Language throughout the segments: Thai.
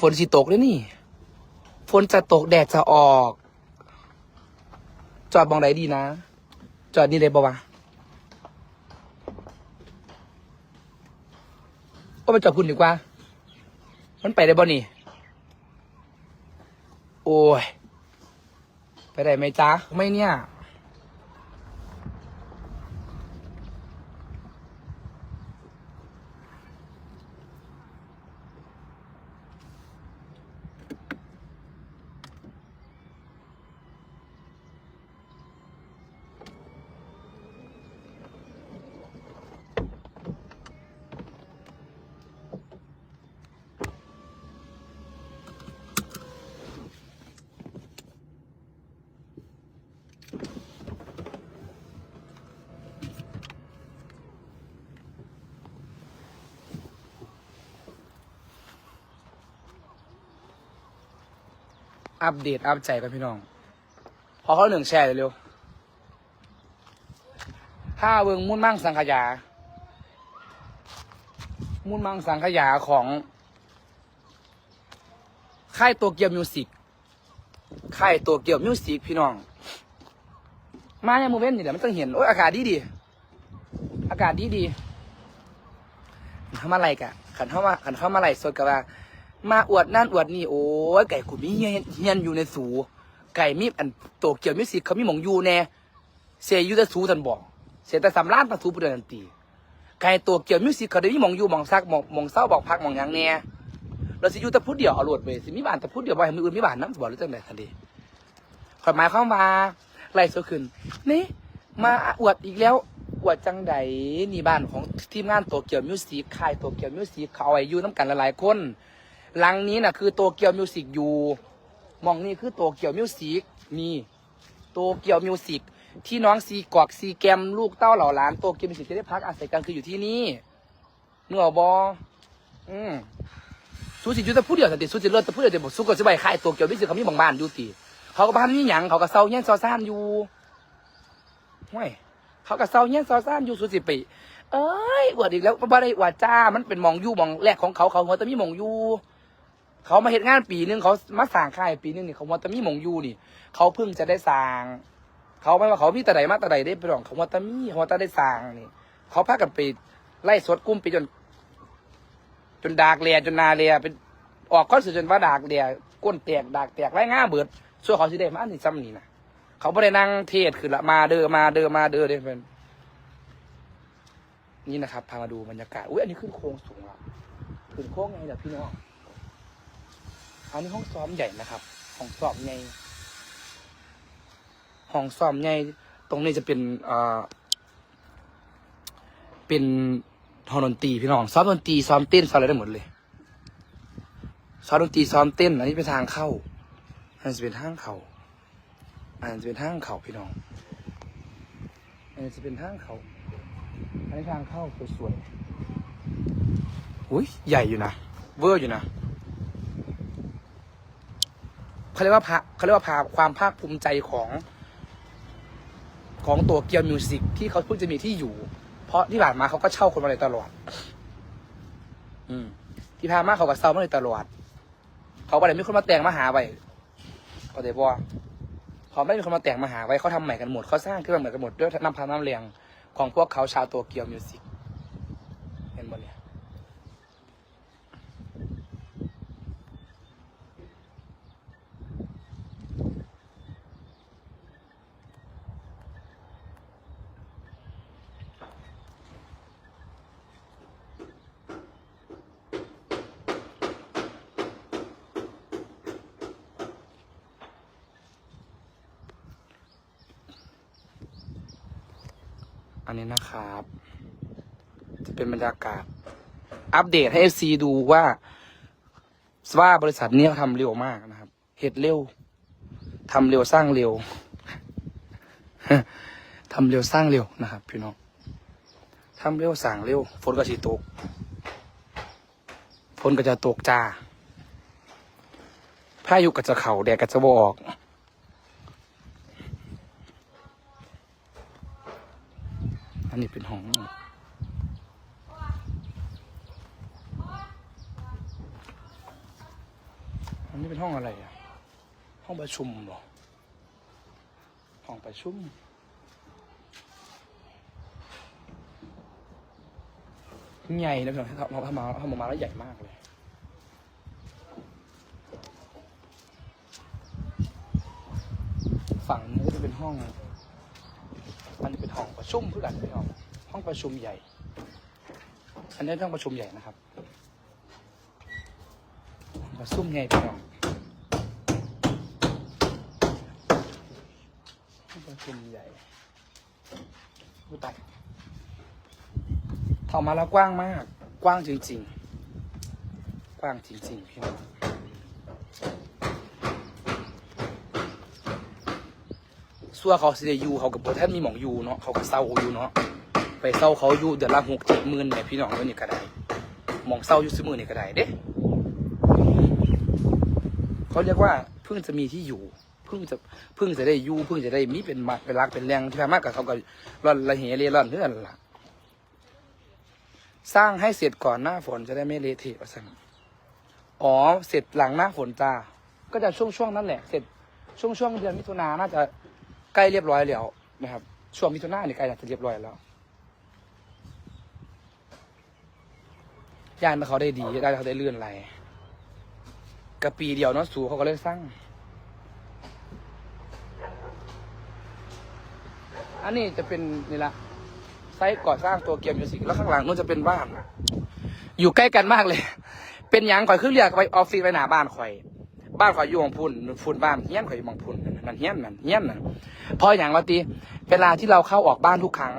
ฝนสิตกเลยนี่ ฝนจะตกแดดจะออก จอดบองไหนดีนะ จอดนี่เลยปะวะก็มาจอดคุณดีกว่า มันไปได้บ่นี่ โอ้ย ไปได้ไหมจ๊ะ ไม่เนี่ย อัปเดตอัปใจกันพี่น้อง พอเขาหนึ่งแชร์เร็วถ้าเวิงมุ่นมั่งสังขยา มุ่นมั่งสังขยาของ ค่ายตัวเกียวมิวสิกค่ายตัวเกียวมิวสิกพี่น้อง มาเนี่ยโมเว้นนี่เดี๋ยวมันต้องเห็น โอ้ยอากาศดีดี อากาศดีดีเข้ามาอะไรกะขันเข้ามาขันเข้ามาอะไรสดกับว่า มาอวดนั่นอวดนี่โอ้ยไก่กูมีเฮียนเฮียนอยู่ในสู ไก่มีอันโตเกียวมิวสิกเขามีหมองอยู่แน่เสียยู่แต่สูทันบอก เสียแต่สำล้านประตูผู้เดินตีไก่ตัวเกี่ยวมิวสิกเขาได้มีหมองอยู่หมองซักหมองหมองเศร้าบอกพักหมองยังแน่เราสิยูแต่พูดเดียวเอาโหลดไปสิมีบ้านแต่พูดเดียวบ่ให้มืออื่นมีบ้านน้ำสบอหรือจังไดทันทีขอยหมายความว่าไล่โซขึ้นนี่มาอวดอีกแล้วอวดจังใดนี่บ้านของทีมงานตัวเกี่ยวมิวสิกค่ายตัวเกี่ยวมิวสิกเขาเอาไว้อยู่น้ำกันหลายๆคน หลังนี้น่ะคือโตเกียวมิวสิกอยู่มองนี่คือโตเกียวมิวสิกนี่โตเกียวมิวสิกที่น้องซีกอกซีแกมลูกเต้าเหล่าหลานโตเกียวมิวสิกจะได้พักอาศัยกันคืออยู่ที่นี่เนื้อบออืมสูสิจุดจะพูดเดียวสันติสูสิเลิศจะพูดเดียวแต่บอกสูก็จะไปขายโตเกียวมิวสิกเขามีบางบ้านอยู่ตีเขาก็บ้านนี่หยังเขาก็เศร้าเงี้ยซอซ่านอยู่ห้วยเขาก็เศร้าเงี้ยซอซ่านอยู่สูสิไปเอ้ยอวดอีกแล้วบ้าได้อวดจ้ามันเป็นมองยู่มองแรกของเขาเขาหัวแต่มีมองยู่ เขามาเห็นงานปีหนึงเขามาสร้างค่ายปีหนึงนี่เขาว่าแตมีหมงยูนี่ เขาเพิ่งจะได้สร้าง เขาไม่ว่าเขาพี่ตะไดมาตะไดได้ไปหรอกเขาว่าแตมีเขาว่าแตได้สร้างนี่ เขาพากันไปไล่สดกุ้มไปจน จนดากเลียจนนาเลียเป็นออกคอนสิร์ตจนว่าดากเลียก้นแตกดากแตกไล่ง่าเบิดส่วนเขาสิได้มาอันนี้ซ้ำนี่นะเขาไม่ได้นั่งเทศคือละมาเดอมาเดอมาเดอเด้อเป็นนี่นะครับพามาดูบรรยากาศอุ้ยอันนี้ขึ้นโค้งสูงอะขึ้นโค้งไงเดี๋ยวพี่น้อง อันนี้ห้องซ้อมใหญ่นะครับห้องซ้อมใหญ่ห้องซ้อมใหญ่ตรงนี้จะเป็นอ่อเป็นห้องดนตรีพี่น้องซ้อมดนตรีซ้อมเต้นซ้อมอะไรได้หมดเลยซ้อมดนตรีซ้อมเต้นอันนี้เป็นทางเข้าอันจะเป็นทางเขาอันจะเป็นทางเขาพี่น้องอันจะเป็นทางเขาอันนี้ทางเข้าสวยๆอุ้ยใหญ่อยู่นะเวอร์อยู่นะ เขาเรียกว่าพาเขาเรียกว่าพาความภาคภูมิใจของ ของตัวเกียวมิวสิกที่เขาเพิ่งจะมีที่อยู่ เพราะที่ผ่านมาเขาก็เช่าคนมาเลยตลอด อืม ที่ผ่านมาเขาก็เช่ามาเลยตลอด เขาก็เลยมีคนมาแต่งมาหาไว้เขาได้บอกเขาไม่ได้มีคนมาแต่งมาหาไว้เขาทำใหม่กันหมดเขาสร้างขึ้นมาเหมือนกันหมดด้วยน้ำพันน้ำเลียงของพวกเขาชาวตัวเกียวมิวสิกเห็นหมดเลย อั นะครับ จะเป็นบรรยากาศ อัปเดตให้เอฟซีดูว่าว่าบริษัทนี้เขาทำเร็วมากนะครับเหตุเร็วทำเร็วสร้างเร็วทำเร็วสร้างเร็วนะครับพี่น้องทำเร็วสร้างเร็วฝนก็สิตกฝนก็จะตกจ้าพายุก็จะเข่าแดดก็จะบออก อันนี้เป็นห้องอันี่เป็นห้องอะไรอะห้องประชุมหรอ ห้องประชุมใหญ่นะพี่น้องถ้าถ้าถ้ามาถ้ามามาแล้วใหญ่มากเลยฝั่งนี้จะเป็นห้อง อันเป็นห้องประชุมเพื่อกันพี่น้องห้องประชุมใหญ่ อันนี้ห้องประชุมใหญ่นะครับประชุมใหญ่พี่น้องห้องประชุมใหญ่ผู้ตัดถอมาแล้วกว้างมาก กว้างจริง ๆ กว้างจริงๆพี่น้อง ส่วเขาสิได้อยู่เขากับโบแทนมีหมองอยู่เนาะเขาก็เศร้าอยู่เนาะไปเศร้าเขาอยู่เดือนละหกเจ็ดหมื่นเนี่ยพี่น้องเอ้ยนี่ก็ได้หมองเศร้าอยู่ซื้อมือนี่ก็ได้เด้เขาเรียกว่าเพิ่งจะมีที่อยู่เพิ่งจะเพิ่งจะได้อยู่เพิ่งจะได้มีเป็นมาเป็นรักเป็นแรงที่ผ่ามากกับเขาก็ร่อนละเหเร่ร่อนเพื่อนล่ะสร้างให้เสร็จก่อนหน้าฝนจะได้ไม่เละเทะว่าสั่งอ๋อเสร็จหลังหน้าฝนจ้าก็จะช่วงช่วงๆนั้นแหละเสร็จช่วงช่วงๆเดือนมิถุนาน่าจะ ใกล้เรียบร้อยแล้วนะครับ ช่วงมิถุนายนนี่ใกล้จะเรียบร้อยแล้วย่านเขาได้ดีได้เขาได้เลื่อนไหลกะปีเดียวเนาะสูเขาก็เลยสร้างอันนี้จะเป็นนี่ละไซต์ก่อสร้างตัวเกียมิวสิกแล้วข้างหลังนู้นจะเป็นบ้าน อยู่ใกล้กันมากเลย เป็นหยังข่อยขึ้นเรียกไปออฟฟิศไปหน้าบ้านข่อย บ้านข่อยอยู่หมองพุ่นฝุ่นบ้านเฮี้ยนข่อยอยู่มองพุ่น นั่นเฮี้ยนนั่นเฮี้ยนนั่นพราะอย่างว่าตีเวลาที่เราเข้าออกบ้านทุกครั้ง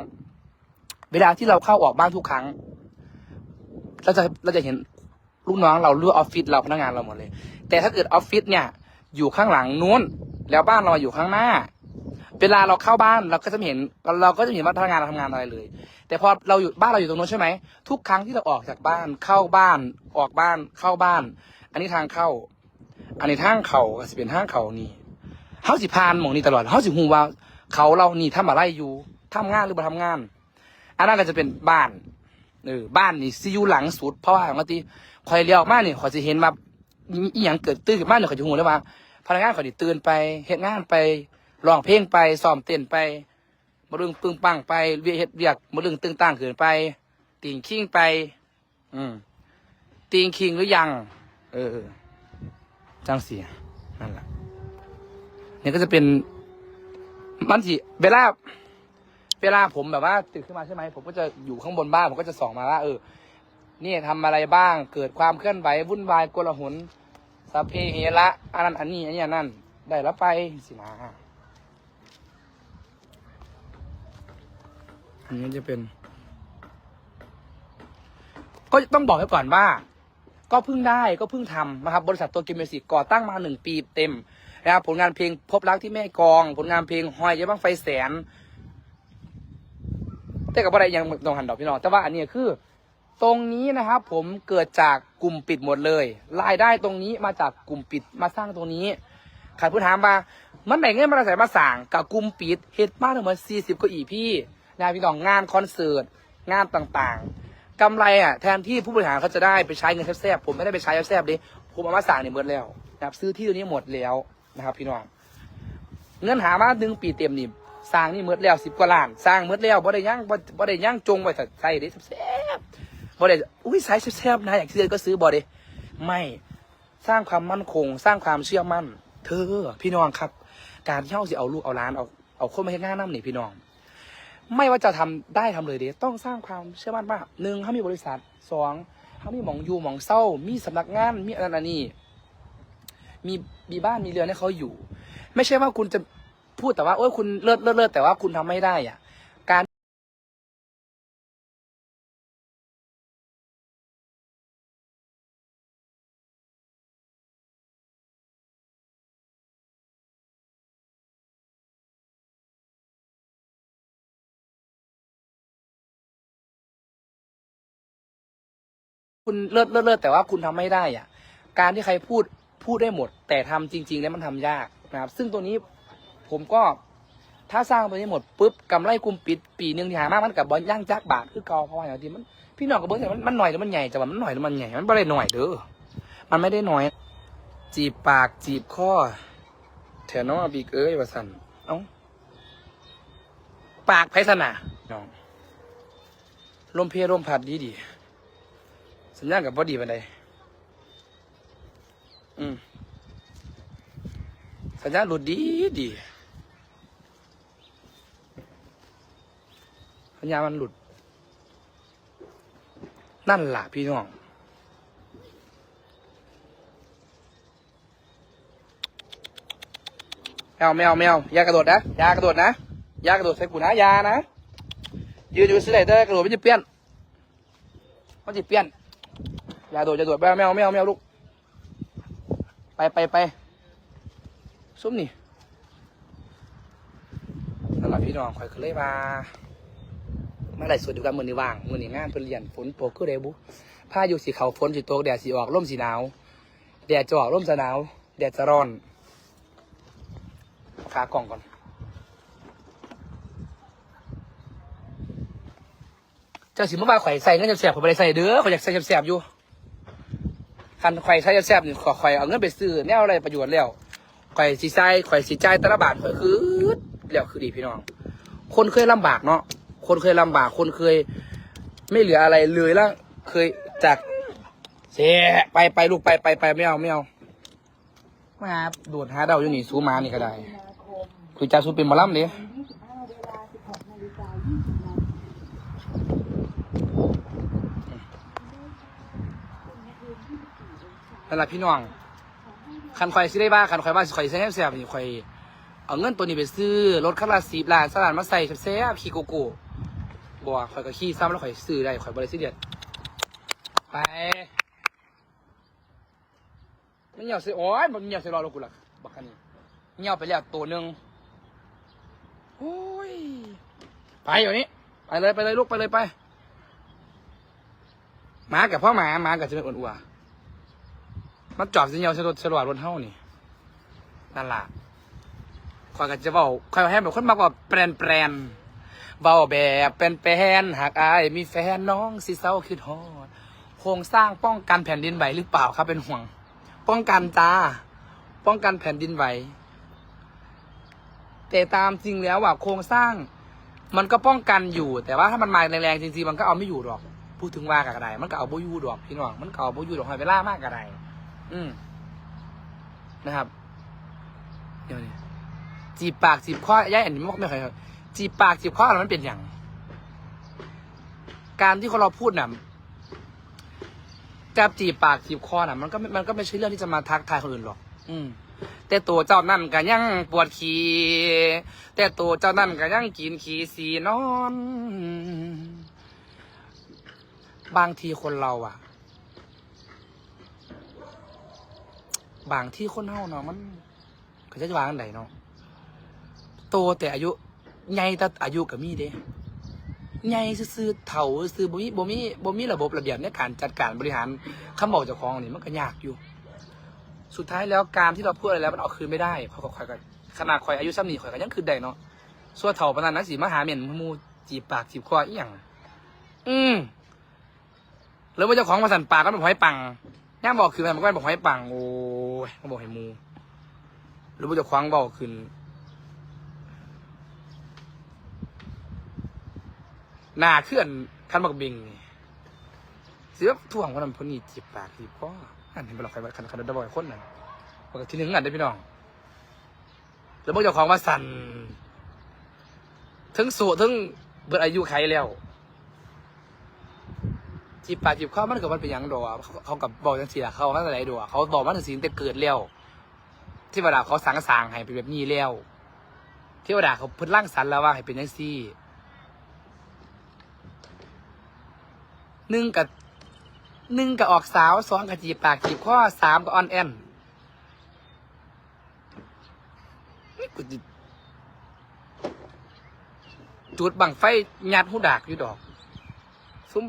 เวลาที่เราเข้าออกบ้านทุกครั้งเราจะเราจะเห็นลูกน้องเราเลือกออฟฟิศเราพนักงานเราหมดเลย แต่ถ้าเกิดออฟฟิศเนี่ย อยู่ข้างหลังนู้น แล้วบ้านเราอยู่ข้างหน้า เวลาเราเข้าบ้านเราก็จะเห็นเราก็จะเห็นว่าพนักงานเราทำงานอะไรเลย แต่พอเราอยู่บ้านเราอยู่ตรงนู้นใช่ไหมทุกครั้งที่เราออกจากบ้านเข้าบ้านออกบ้านเข้าบ้าน อันนี้ทางเข้า อันนี้ทางเขาก็สิเป็นทางเขานี่ เฮาสิพานหมองนี้ตลอดเฮาสิฮู้ว่า เขาเรานี่ทำอะไรอยู่ทำงานหรือบ่ทำงาน อันนั้นก็จะเป็นบ้านเออบ้านนี่สิอยู่หลังสุด เพราะว่าบางทีคอยเลี้ยวออกมานี่ขอยจะเห็นว่าอีหยังเกิดตื่นขึ้นมาเนี่ยขอยจะฮู้เลยว่าพนักงานขอยนี่ตื่นไปเฮ็ดงานไปร้องเพลงไปซ้อมเต้นไปมาเรื่องปึ้งปังไปเวียเฮ็ดเวียกมาเรื่องตึงต่างขึ้นไปติงคิงไป อืมติงคิงหรือยัง เออจังเสียนั่นแหละ เนี่ยก็จะเป็นมันสิเวลาเวลาผมแบบว่าตื่นขึ้นมาใช่ไหมผมก็จะอยู่ข้างบนบ้านผมก็จะส่องมาว่าเออนี่ทำอะไรบ้าง เกิดความเคลื่อนไหววุ่นวายโกลาหลสัพเพเหระอันนั้นอันนี้อันนี้อันนั่น ได้แล้วไปสินะอันนี้จะเป็น ก็ต้องบอกไว้ก่อนว่า ก็เพิ่งได้ก็เพิ่งทำนะครับ บริษัทตัวเกมมิวสิกก่อตั้งมาหนึ่งปีเต็ม นะครับผลงานเพลงพบรักที่แม่กอง ผลงานเพลงหอยยะบ้างไฟแสน แต่กับอะไรยังต้องหันดอกพี่น้องแต่ว่าอันนี้คือ ตรงนี้นะครับ ผมเกิดจากกลุ่มปิดหมดเลยรายได้ตรงนี้มาจากกลุ่มปิดมาสร้างตรงนี้ใครพูดถามมามันไหนเงินมาใส่มาสั่งกับกลุ่มปิดเฮ็ดมากถึงมาสี่สิบก็อีพี่นะพี่น้องงานคอนเสิร์ตงานต่างๆกำไรอะแทนที่ผู้บริหารเขาจะได้ไปใช้เงินแซ่บๆผมไม่ได้ไปใช้แซ่บๆดิผมเอามาสั่งเนี่ยหมดแล้วนะครับซื้อที่ตัวนี้หมดแล้ว นะครับ พี่น้องเงินหามาหนึ่งปีเต็มนี่สร้างนี่หมดแล้วสิบกว่าล้านสร้างหมดแล้วบ่ได้ย่างบ่บ่ได้ย่างจงไว้ใส่ได้แซ่บบ่ได้อุ้ยใส่แซ่บๆนะอยากซื้อก็ซื้อบ่ได้ไม่สร้างความมั่นคง สร้างความเชื่อมั่น เธอพี่น้องครับ การที่เฮาสิเอาลูกเอาล้านเอาเอาคนมาเฮ็ดงานนำนี่พี่น้อง ไม่ว่าจะทำได้ทำเลยเด้ต้องสร้างความเชื่อมั่นว่าหนึ่งเขามีบริษัทสองเขามีหมองอยู่หมองเศร้ามีสำนักงานมีอันนั้นอันนี้ มีมีบ้านมีเรือนให้เขาอยู่ ไม่ใช่ว่าคุณจะพูดแต่ว่าโอ้ยคุณเลิศเลิศเลิศแต่ว่าคุณทำไม่ได้อะ การคุณเลิศเลิศเลิศแต่ว่าคุณทำไม่ได้อะ การที่ใครพูด พูดได้หมด แต่ทำจริง ๆ แล้วมันทำยากนะครับ ซึ่งตัวนี้ผมก็ถ้าสร้างตัวนี้หมดปุ๊บกำไรกลุ่มปิดปีหนึ่งที่หามากมันกับบอลย่างจักบาทคือเก่าเพราะว่าอย่างที่มันพี่น้องกับเบิร์ดมันมันหน่อยหรือมันใหญ่แต่ว่ามันหน่อยหรือมันใหญ่มันไม่ได้หน่อยเด้อมันไม่ได้หน้อย จีบปากจีบข้อแถวน้องบีกเอ้ยว่าสันเอ้าปากไพศนาน้องลมเพลลมพัดดีดีสัญญาณกับบอดีบันได อืมสัญญาณหลุดดีดีสัญญามันหลุด นั่นล่ะพี่น้องแมวแมวแมวอย่ากระโดดนะอย่ากระโดดนะอย่ากระโดดใส่กูนะอยานะยืนอยู่สิเลยแต่กระโดดไม่จะเปลี่ยนมันจะเปลี่ยนอย่าโดดอย่าโดดแมวแมวแมวแมวลูก ไปไปไปซุ่มนี่นั่นแหละพี่น้องคอยเคยมามื่อไหรสวดดูกันมือนี้ว่างมือนี้งานเพิ่นเรียนฝนตกก็เดบุผ้าอยู่สีเขาวฝนสีตกแดดสีออกร่มสีหนาวแดดจะออกร่มจะหนาวแดดจะร้อนขากล่องก่อนเจ้าสิมาว่าข่อยใส่เงินแสบๆผมไม่ได้ใส่เด้อข่อยอยากใส่แสบๆอยู่ คันข่อยใส่แสบๆนี่ขอข่อยเอาเงินไปซื้อแนวอะไรประโยชน์แล้วข่อยสีใส่ข่อยสีจ่ายแตละบาทข่อยคือแล้วคือดีพี่น้อง คนเคยลำบากเนาะคนเคยลำบากคนเคย ไม่เหลืออะไรเลยแล้วเคยจากเสียไปไปลูกไปไปไปไม่เอาไม่เอามาโดดหาเดาอยู่นี่สู้มานี่ก็ได้คือจ่าสู้เป็นหมอลำเด้ นั่นแหละพี่น้องคันข่อยสิได้บ้าคันข่อยว่าสิข่อยใช้แซ่บนี่ข่อยเอาเงินตัวนี้ไปซื้อรถคันละสิบล้านสลานมาใส่แซ่บขี่โกโก้บัวข่อยก็ขี่ซ้ำแล้วข่อยซื้อได้ข่อยบริสุทธิ์เดียดไปมันเหี่ยวสิโอ้ยมันเหี่ยวสิรอลูกกูละบักคันนี้เหี่ยวไปแล้วตัวหนึ่งโอ้ยไปอยู่นี้ไปเลยไปเลยลูกไปเลยไปหมากับพ่อหมาหมากับจะเป็นอ้วนๆ มันจอบสิเหี่ยวสะดุดสดวกรถเท่านี่นั่นล่ะคอยก็จะเบาคอยให้แบบคนมากกว่าแปรนแปรนเบาแบบเป็นแปรนหากอายมีแฟนน้องสิเศร้าคือฮอดโครงสร้างป้องกันแผ่นดินไหวหรือเปล่าครับเป็นห่วง ป้องกันจ้าป้องกันแผ่นดินไหวแต่ตามจริงแล้วว่าโครงสร้าง มันก็ป้องกันอยู่ แต่ว่าถ้ามันมาแรงๆจริงๆมันก็เอาไม่อยู่หรอก พูดถึงว่ากับอะไรมันก็เอาบ่อยู่ดอกพี่น้องมันก็เอาบ่อยู่ดอกให้เวล่ามากกับอะไร อืมนะครับ เดี๋ยวนี้จีบปากจีบข้อย่ายอันนี้ไม่เคยจีบปากจีบข้ออะไรมันเป็นอย่าง การที่คนเราพูดน่ะจะจีบปากจีบคอน่ะ มันก็ม่มันก็ไม่ใช่เรื่องที่จะมาทักทายคนอื่นหรอก อืม แต่ตัวเจ้านั่นก็ยังปวดขี้แต่ตัวเจ้านั่นก็ยังกินขี้สีนอน บางทีคนเราอะ บางที่คนเฮาเนาะมันก็จะวางไหนเนาะโตแต่อายุใหญ่แต่อายุก็มีเด้ใหญ่ซื่อเฒ่าซื่อบ่มีบ่มีบ่มีระบบระเบียบในการจัดการบริหารคำบอกเจ้าของนี่มันก็ยากอยู่ สุดท้ายแล้วการที่เราพูดอะไรแล้วมันเอาคืนไม่ได้เพราะข่อยก็ขนาดข่อยอายุซ้ำนี่ข่อยก็ยังคืนได้เนาะส่วนเฒ่าปานนั้นสิมหาเหม็นมูจีบปากจีบคออีหยังอืมแล้วว่าเจ้าของมาสั่นปากก็เป็นหอยปังย่ามบอกคือมันก็บอกให้ปังโอ้ ยมันบอกให้มูหรือว่าจะคว้างเบอกขึ้น หน้าเคลื่อนคันบักบิงนี่เสือท่วงคนนั้นคนนี้จีบปากจีบคออันเห็นไปหรอกใครว่าคันคันดับบ่อยคนนั้นปกติหนึ่งอันได้พี่น้องแล้วบอกเจ้าของว่าสั่นถึงสูถึงเบิดอายุไขแล้ว จีบปากจีบข้อมันกับมันเป็นหยังดอกเขาเขากับบอกจังซี่ล่ะเขาว่าอะไรดอกเขาบอกมันถึงสิ่งแต่เกิดแล้วเทวดาเขาสังสางให้เป็นแบบนี้แล้วเทวดาเขาพิ่นร่างสรรค์แล้วว่าให้เป็นจังซี่หนึ่งกับหนึ่งกับออกสาวสองกับจีบปากจีบข้อสามกับออนแอนจุดบังไฟยัดหูดากอยู่ดอก ซุ้ม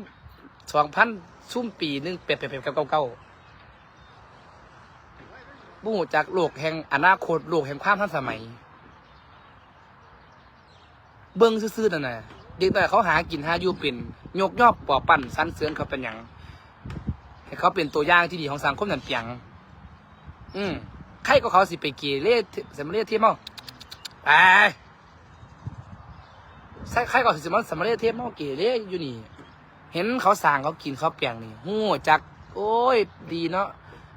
สองพันซุ้มปีหนึงเปลี่ยนเปลี่ยนเปลี่ยนเก่าเก่าบู้จากโลกแห่งอนาคตโลกแห่งความทันสมัย เบิ้งซื่อๆนั่นน่ะเด็กแต่เขาหากินหาอยู่เป็นยกยอบปอปั่นสันเสือนเขาเป็นอย่างให้เขาเป็นตัวอย่างที่ดีของสังคมนั่นเปียง อืมใครก็เขาสิไปเกเรสมเรศเทียมเอาไปใช่ใครก็สิสมสมเรศเทียมเอาเกเรอยู่นี่ เห็นเขาสั่งเขากินเขาเปียงนี่หู้จัก โอ้ย ดีเนาะ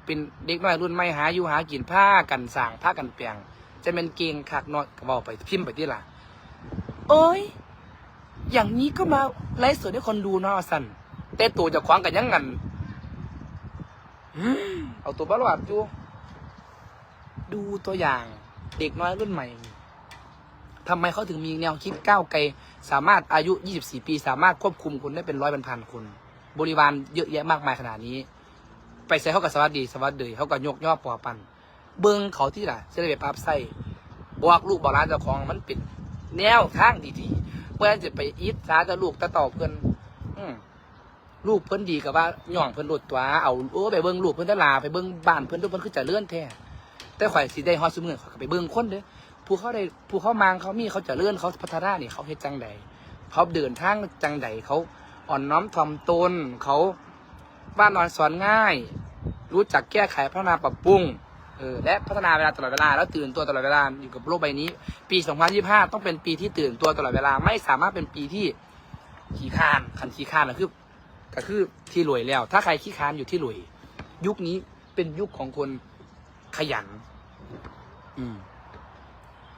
เป็นเด็กน้อยรุ่นใหม่หาอยู่หากินผ้ากันสั่งผ้ากันเปียงจะเป็นเกงคักนาะก็บอกไปพิมพ์ไปที่ล่ะโอ้ย อย่างนี้ก็มาไลฟ์สดให้คนดูเนาะสันแต่ตัวจะคว้างกันยังงันเอาตัวบ้าหลาดอยู่ดูตัวอย่างเด็กน้อยรุ่นใหม่ ทำไมเขาถึงมีแนวคิดก้าวไกลสามารถอายุ 24 ปี สามารถควบคุมคนได้เป็นร้อยเป็นพันคน บริวารเยอะแยะมากมายขนาดนี้ ไปใส่เขากับสวัสดีสวัสดีเขากับยกย่อปอปัน เบิ้งเขาที่ล่ะจะได้ไปปรับใส่บอกลูกบอกร้านเจ้าของมันเป็นแนวทางดีๆเมื่อจะไปอิทราจะลูกตะต่อเพื่อนอืลูกเพิ่นดีกับว่าย่องเพิ่นรดตัวเอาโอ้ไปเบิ้งลูกเพิ่นตะลาไปเบิ้งบ้านเพิ่นทุกเพิ่นคือจะเลื่อนแท้แต่ข่อยสิได้ฮอดซุมื้อข่อยก็ไปเบิ้งคนเด้อ ผู้เขาได้ผู้เขามางเขามีเขาจะเลื่อนเขาพัฒนานี่เขาเฮ็ดจังใดเขาเดินทางจังใดเขาอ่อนน้อมถ่อมตนเขาบ้านนอนสอนง่าย รู้จักแก้ไขพัฒนาปรับปรุงเออและพัฒนาเวลาตลอดเวลาแล้วตื่นตัวตลอดเวลาอยู่กับโลกใบนี้ ปี 2025 ต้องเป็นปีที่ตื่นตัวตลอดเวลาไม่สามารถเป็นปีที่ขี้คร้านคันขี้คร้านก็คือก็คือที่รวยแล้ว ถ้าใครขี้คร้านอยู่ที่รวย ยุคนี้เป็นยุคของคนขยัน อืม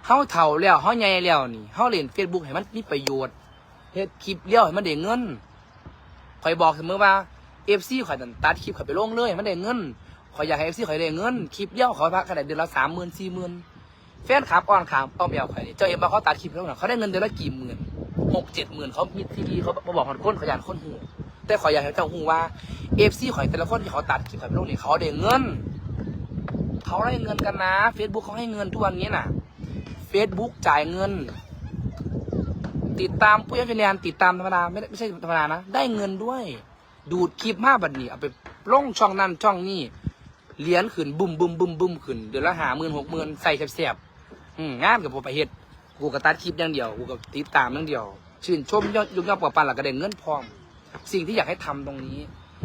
เฮาเฒ่าแล้วเฮาใหญ่แล้วนี่เฮาเล่น Facebook ให้มันมีประโยชน์เฮ็ดคลิปเลี้ยวให้มันได้เงินข่อยบอกเสมอว่า FC ข่อยตัดคลิปข่อยไปลงเลย มันได้เงินขอยอยากให้เอฟซีขอยได้เงินคลิปเดียวขอพักขนาดเดือนละสามหมื่นสี่หมื่นแฟนคลับอ้อนขามป้อมเอวข่อยเจ้าเอ็มมาเขาตัดคลิปแล้วนะเขาได้เงินเดือนละกี่หมื่นหกเจ็ดหมื่นเขามีทีวีเขามาบอกคนคนขยันคนหูแต่ขอยอยากให้เจ้าหูว่าเอฟซีข่อยแต่ละคนที่เขาตัดคลิปข่อยไปลงนี่เขาได้เงิน เขาได้เงินกันนะเฟซบุ๊กเขาให้เงินทุกวันนี้น่ะ เฟซบุ๊กจ่ายเงิน ติดตามผู้ยังคะแนนติดตามธรรมดาไม่ได้ไม่ใช่ธรรมดานะ ได้เงินด้วย ดูดคลิปมาบัดนี้เอาไปลงช่องนั้นช่องนี้เหรียญขึ้นบุ้มบุ้มบุ้มบุ้มขึ้นเดือนละหาหมื่นหกหมื่นใส่แสบๆงานกับผมไปเฮ็ดกูก็ตัดคลิปอย่างเดียว กูก็ติดตามอย่างเดียว ชื่นชมยอดยุคยอดปอปันหลักกระเด็นเงินพร้อม สิ่งที่อยากให้ทำตรงนี้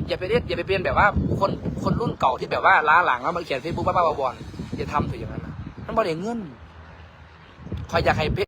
อย่าไปเรียกอย่าไปเป็นแบบว่าคนคนรุ่นเก่าที่แบบว่าล้าหลังแล้วมาเขียนเฟซบุ๊กบ้าๆบอๆอย่าทำถอะอย่างนั้นนะมันบ่ได้เงิน อยอยากให้เพ